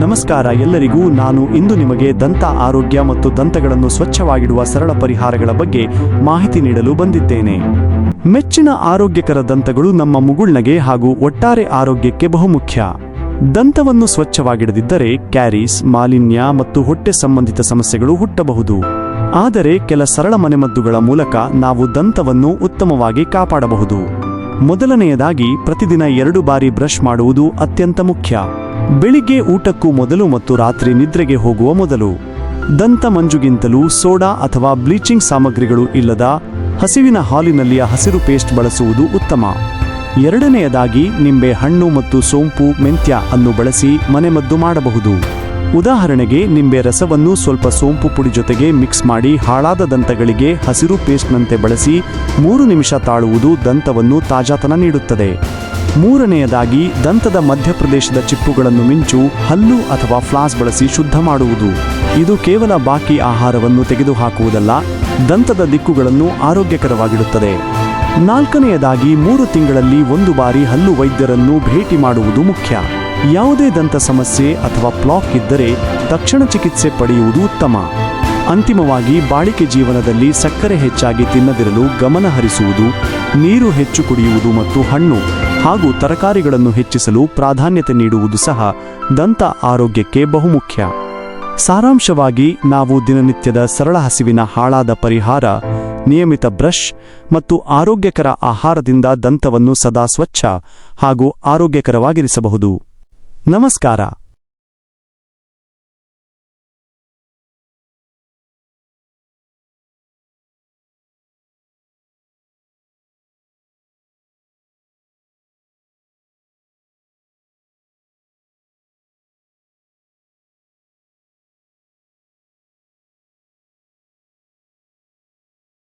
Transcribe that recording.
ನಮಸ್ಕಾರ ಎಲ್ಲರಿಗೂ ನಾನು ಇಂದು ನಿಮಗೆ ದಂತ ಆರೋಗ್ಯ ಮತ್ತು ದಂತಗಳನ್ನು ಸ್ವಚ್ಛವಾಗಿಡುವ ಸರಳ ಪರಿಹಾರಗಳ ಬಗ್ಗೆ ಮಾಹಿತಿ ನೀಡಲು ಬಂದಿದ್ದೇನೆ. ಮೆಚ್ಚಿನ ಆರೋಗ್ಯಕರ ದಂತಗಳು ನಮ್ಮ ಮುಗುಳ್ನಗೆ ಹಾಗೂ ಒಟ್ಟಾರೆ ಆರೋಗ್ಯಕ್ಕೆ ಬಹುಮುಖ್ಯ. ದಂತವನ್ನು ಸ್ವಚ್ಛವಾಗಿಡದಿದ್ದರೆ ಕ್ಯಾರೀಸ್, ಮಾಲಿನ್ಯ ಮತ್ತು ಹೊಟ್ಟೆ ಸಂಬಂಧಿತ ಸಮಸ್ಯೆಗಳು ಹುಟ್ಟಬಹುದು. ಆದರೆ ಕೆಲ ಸರಳ ಮನೆಮದ್ದುಗಳ ಮೂಲಕ ನಾವು ದಂತವನ್ನು ಉತ್ತಮವಾಗಿ ಕಾಪಾಡಬಹುದು. ಮೊದಲನೆಯದಾಗಿ ಪ್ರತಿದಿನ ಎರಡು ಬಾರಿ ಬ್ರಷ್ ಮಾಡುವುದು ಅತ್ಯಂತ ಮುಖ್ಯ. ಬೆಳಿಗ್ಗೆ ಊಟಕ್ಕೂ ಮೊದಲು ಮತ್ತು ರಾತ್ರಿ ನಿದ್ರೆಗೆ ಹೋಗುವ ಮೊದಲು. ದಂತ ಮಂಜುಗಿಂತಲೂ ಸೋಡಾ ಅಥವಾ ಬ್ಲೀಚಿಂಗ್ ಸಾಮಗ್ರಿಗಳು ಇಲ್ಲದ ಹಸಿವಿನ ಹಾಲಿನಲ್ಲಿಯ ಹಸಿರು ಪೇಸ್ಟ್ ಬಳಸುವುದು ಉತ್ತಮ. ಎರಡನೆಯದಾಗಿ ನಿಂಬೆ ಹಣ್ಣು ಮತ್ತು ಸೋಂಪು, ಮೆಂತ್ಯ ಅನ್ನು ಬಳಸಿ ಮನೆಮದ್ದು ಮಾಡಬಹುದು. ಉದಾಹರಣೆಗೆ, ನಿಂಬೆ ರಸವನ್ನು ಸ್ವಲ್ಪ ಸೋಂಪು ಪುಡಿ ಜೊತೆಗೆ ಮಿಕ್ಸ್ ಮಾಡಿ ಹಾಳಾದ ದಂತಗಳಿಗೆ ಹಸಿರು ಪೇಸ್ಟ್ನಂತೆ ಬಳಸಿ ಮೂರು ನಿಮಿಷ ತಾಳುವುದು ದಂತವನ್ನು ತಾಜಾತನ ನೀಡುತ್ತದೆ. ಮೂರನೆಯದಾಗಿ, ದಂತದ ಮಧ್ಯಪ್ರದೇಶದ ಚಿಪ್ಪುಗಳನ್ನು ಮಿಂಚು ಹಲ್ಲು ಅಥವಾ ಫ್ಲಾಸ್ ಬಳಸಿ ಶುದ್ಧ ಮಾಡುವುದು. ಇದು ಕೇವಲ ಬಾಕಿ ಆಹಾರವನ್ನು ತೆಗೆದುಹಾಕುವುದಲ್ಲ, ದಂತದ ದಿಕ್ಕುಗಳನ್ನು ಆರೋಗ್ಯಕರವಾಗಿಡುತ್ತದೆ. ನಾಲ್ಕನೆಯದಾಗಿ, ಮೂರು ತಿಂಗಳಲ್ಲಿ ಒಂದು ಬಾರಿ ಹಲ್ಲು ವೈದ್ಯರನ್ನು ಭೇಟಿ ಮಾಡುವುದು ಮುಖ್ಯ. ಯಾವುದೇ ದಂತ ಸಮಸ್ಯೆ ಅಥವಾ ಪ್ಲಾಕ್ ಇದ್ದರೆ ತಕ್ಷಣ ಚಿಕಿತ್ಸೆ ಪಡೆಯುವುದು ಉತ್ತಮ. ಅಂತಿಮವಾಗಿ ಬಾಳಿಕೆ ಜೀವನದಲ್ಲಿ ಸಕ್ಕರೆ ಹೆಚ್ಚಾಗಿ ತಿನ್ನದಿರಲು ಗಮನ ಹರಿಸುವುದು, ನೀರು ಹೆಚ್ಚು ಕುಡಿಯುವುದು ಮತ್ತು ಹಣ್ಣು ಹಾಗೂ ತರಕಾರಿಗಳನ್ನು ಹೆಚ್ಚಿಸಲು ಪ್ರಾಧಾನ್ಯತೆ ನೀಡುವುದು ಸಹ ದಂತ ಆರೋಗ್ಯಕ್ಕೆ ಬಹುಮುಖ್ಯ. ಸಾರಾಂಶವಾಗಿ ನಾವು ದಿನನಿತ್ಯದ ಸರಳ ಹಸಿವಿನ ಹಾಳಾದ ಪರಿಹಾರ, ನಿಯಮಿತ ಬ್ರಷ್ ಮತ್ತು ಆರೋಗ್ಯಕರ ಆಹಾರದಿಂದ ದಂತವನ್ನು ಸದಾ ಸ್ವಚ್ಛ ಹಾಗೂ ಆರೋಗ್ಯಕರವಾಗಿರಿಸಬಹುದು. ನಮಸ್ಕಾರ.